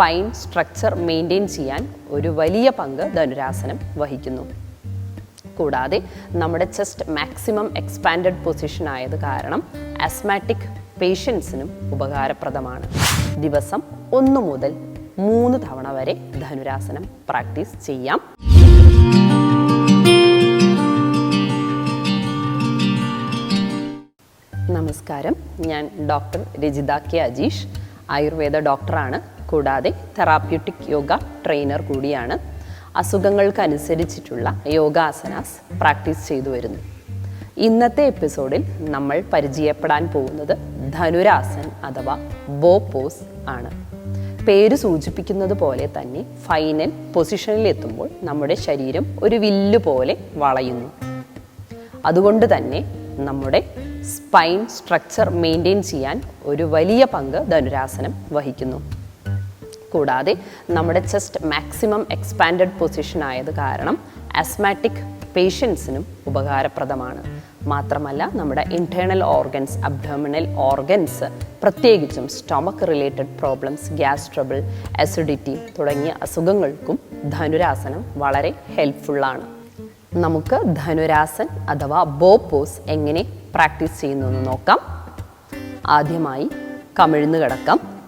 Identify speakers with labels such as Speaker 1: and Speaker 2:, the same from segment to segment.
Speaker 1: Spine structure maintain ചെയ്യാൻ ഒരു വലിയ പങ്ക് ധനുരാസനം വഹിക്കുന്നു. കൂടാതെ നമ്മുടെ ചെസ്റ്റ് മാക്സിമം എക്സ്പാൻഡഡ് പൊസിഷൻ ആയത് കാരണം അസ്മാറ്റിക് പേഷ്യൻസിനും ഉപകാരപ്രദമാണ്. ദിവസം ഒന്ന് മുതൽ മൂന്ന് തവണ വരെ ധനുരാസനം പ്രാക്ടീസ് ചെയ്യാം. നമസ്കാരം. ഞാൻ ഡോക്ടർ രജിത കെ അജീഷ് ആയുർവേദ ഡോക്ടറാണ്. കൂടാതെ തെറാപ്യൂട്ടിക് യോഗ ട്രെയിനർ കൂടിയാണ്. അസുഖങ്ങൾക്കനുസരിച്ചിട്ടുള്ള യോഗാസനാസ് പ്രാക്ടീസ് ചെയ്തു വരുന്നു. ഇന്നത്തെ എപ്പിസോഡിൽ നമ്മൾ പരിചയപ്പെടാൻ പോകുന്നത് ധനുരാസൻ അഥവാ ബോ പോസ് ആണ്. പേര് സൂചിപ്പിക്കുന്നത് പോലെ തന്നെ ഫൈനൽ പൊസിഷനിൽ എത്തുമ്പോൾ നമ്മുടെ ശരീരം ഒരു വില്ല് പോലെ വളയുന്നു. അതുകൊണ്ട് തന്നെ നമ്മുടെ സ്പൈൻ സ്ട്രക്ചർ മെയിന്റെയിൻ ചെയ്യാൻ ഒരു വലിയ പങ്ക് ധനുരാസനം വഹിക്കുന്നു. കൂടാതെ നമ്മുടെ ചെസ്റ്റ് മാക്സിമം എക്സ്പാൻഡഡ് പൊസിഷൻ ആയത് കാരണം ആസ്മാറ്റിക് പേഷ്യൻസിനും ഉപകാരപ്രദമാണ്. മാത്രമല്ല നമ്മുടെ ഇന്റേർണൽ ഓർഗൻസ് അബ്ഡോമിനൽ ഓർഗൻസ് പ്രത്യേകിച്ചും stomach related problems gas trouble acidity തുടങ്ങിയ അസുഖങ്ങൾക്കും ധനുരാസനം വളരെ ഹെൽപ്ഫുള്ളാണ് നമുക്ക് ധനുരാസൻ അഥവാ ബോപ്പോസ് പോസ് എങ്ങനെ പ്രാക്ടീസ് ചെയ്യുന്നു എന്ന് നോക്കാം. ആദ്യമായി കമിഴ്ന്ന് കിടക്കാം.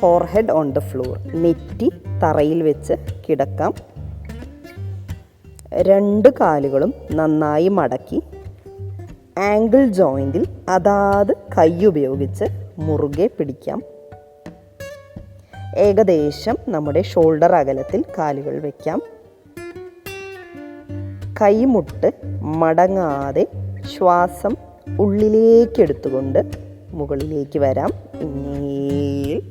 Speaker 1: ഫോർഹെഡ് ഓൺ ദ ഫ്ലോർ നെറ്റി തറയിൽ വെച്ച് കിടക്കാം. രണ്ട് കാലുകളും നന്നായി മടക്കി. ആംഗിൾ ജോയിന്റിൽ അതാത് കൈ ഉപയോഗിച്ച് മുറുകെ പിടിക്കാം. ഏകദേശം നമ്മുടെ ഷോൾഡർ അകലത്തിൽ കാലുകൾ വയ്ക്കാം കൈമുട്ട് മടങ്ങാതെ ശ്വാസം ഉള്ളിലേക്ക് എടുത്തുകൊണ്ട് മുകളിലേക്ക് വരാം. ഇന്നേൽ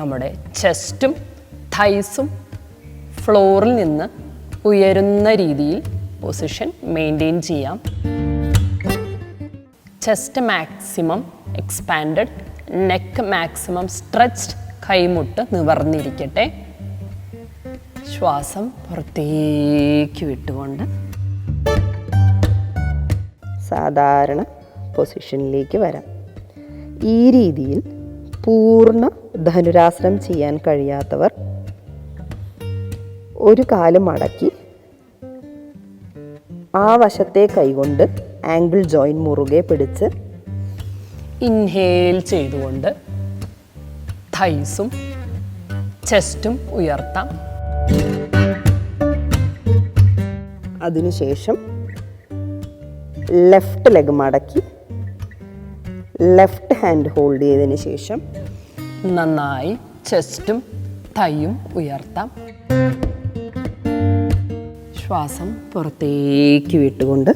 Speaker 1: നമ്മുടെ ചെസ്റ്റും തൈസും ഫ്ലോറിൽ നിന്ന് ഉയരുന്ന രീതിയിൽ പൊസിഷൻ മെയിന്റെയിൻ ചെയ്യാം. Chest maximum expanded neck maximum stretched കൈമുട്ട് നിവർന്നിരിക്കട്ടെ. ശ്വാസം പുറത്തേക്ക് വിട്ടുകൊണ്ട് സാധാരണ പൊസിഷനിലേക്ക് വരാം. ഈ രീതിയിൽ പൂർണ ധനുരാസനം ചെയ്യാൻ കഴിയാത്തവർ ഒരു കാൽ മടക്കി ആ വശത്തെ കൈകൊണ്ട് ആംഗിൾ ജോയിൻ മുറുകെ പിടിച്ച് ഇൻഹേൽ ചെയ്തുകൊണ്ട് തൈസും ചെസ്റ്റും ഉയർത്താം. അതിനുശേഷം ലെഫ്റ്റ് ലെഗ് മടക്കി ലെഫ്റ്റ് ഹാൻഡ് ഹോൾഡ് ചെയ്തതിന് ശേഷം നന്നായി ചെസ്റ്റും തൈയും ഉയർത്താം. ശ്വാസം പുറത്തേക്ക് വിട്ടുകൊണ്ട്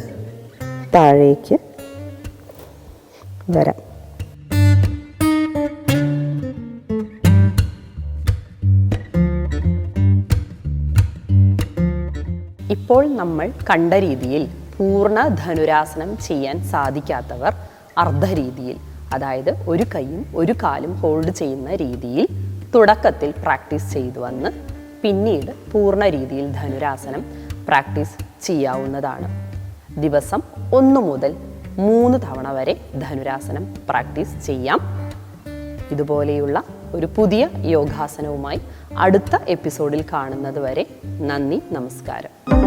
Speaker 1: താഴേക്ക് വരാം. ഇപ്പോൾ നമ്മൾ കണ്ട രീതിയിൽ പൂർണ ധനുരാസനം ചെയ്യാൻ സാധിക്കാത്തവർ അർദ്ധരീതിയിൽ അതായത് ഒരു കൈയും ഒരു കാലും ഹോൾഡ് ചെയ്യുന്ന രീതിയിൽ തുടക്കത്തിൽ പ്രാക്ടീസ് ചെയ്തു വന്ന് പിന്നീട് പൂർണ രീതിയിൽ ധനുരാസനം പ്രാക്ടീസ് ചെയ്യാവുന്നതാണ്. ദിവസം ഒന്ന് മുതൽ മൂന്ന് തവണ വരെ ധനുരാസനം പ്രാക്ടീസ് ചെയ്യാം. ഇതുപോലെയുള്ള ഒരു പുതിയ യോഗാസനവുമായി അടുത്ത എപ്പിസോഡിൽ കാണുന്നത് വരെ നന്ദി നമസ്കാരം.